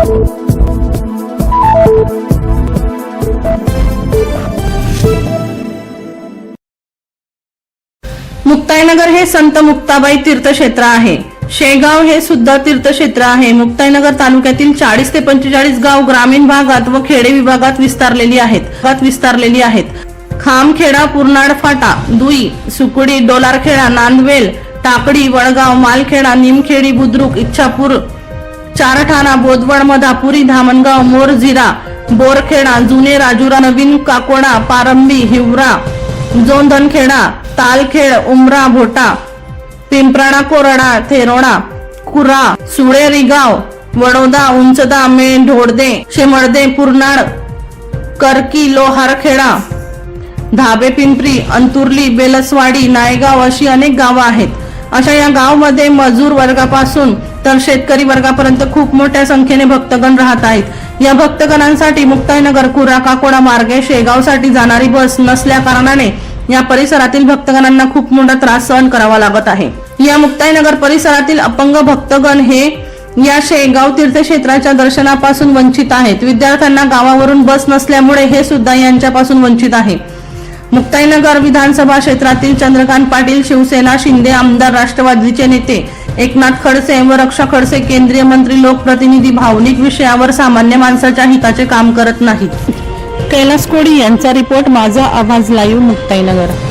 मुक्ताईनगर हे संत मुक्ताबाई तीर्थक्षेत्र आहे. शेगाव हे सुद्धा तीर्थक्षेत्र आहे. मुक्ताईनगर तालुक्यातील चाळीस ते पंचेचाळीस गाव ग्रामीण भागात व खेडे विभागात विस्तारलेली आहेत. विस्तारलेली आहेत. खामखेडा पुरनाड फाटा दुई सुकुडी डोलारखेडा नांदवेल टाकडी वडगाव मालखेडा निमखेडी बुद्रुक इच्छापूर चारठाणा बोदवड मधापुरी धामणगाव मोरझिरा बोरखेडा जुने राजुरा नवीन काकोडा पारंबी हिवरा जोंधनखेडा तालखेड उमरा भोटा पिंपराणा कोरडा थेरोडा कुरा सुळेरीगाव वडोदा उंचदा मेण ढोडदे शेमळदे पुरनाड करकी लोहारखेडा धाबे पिंपरी अंतुर्ली बेलसवाडी नायगाव अशी अनेक गावं आहेत. अशा या गावमध्ये मजूर वर्गापासून तर शेतकरी वर्गापर्यंत खूप मोठ्या संख्येने भक्तगण राहत आहेत. या भक्तगणांसाठी मुक्ताईनगर कुरा काकोडा मार्गे शेगावसाठी जाणारी बस नसल्या कारणाने या परिसरातील भक्तगणांना खूप मोठा त्रास सहन करावा लागत आहे. या मुक्ताईनगर परिसरातील अपंग भक्तगण हे या शेगाव तीर्थक्षेत्राच्या दर्शनापासून वंचित आहेत. विद्यार्थ्यांना गावावरून बस नसल्यामुळे हे सुद्धा यांच्यापासून वंचित आहे. मुक्ताईनगर विधानसभा क्षेत्रातील चंद्रकांत पाटील शिवसेना शिंदे आमदार राष्ट्रवादीचे नेते एकनाथ खडसे व रक्षा खडसे केंद्रीय मंत्री लोकप्रतिनिधी भावनिक विषयावर सामान्य माणसाच्या हिताचे काम करत नाहीत. कैलास कोडी यांचा रिपोर्ट माझा आवाज लाईव्ह मुक्ताईनगर.